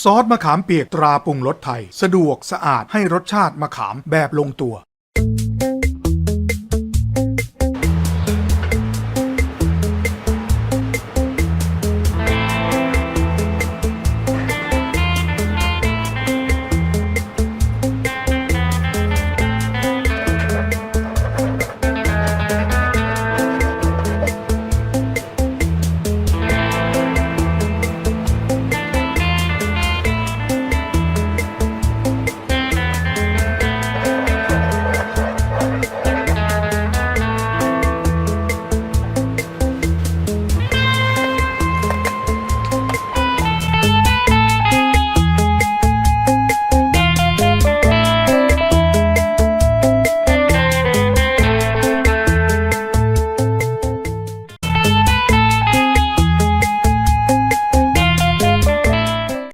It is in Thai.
ซอสมะขามเปียกตราปรุงรสไทย สะดวกสะอาดให้รสชาติมะขามแบบลงตัว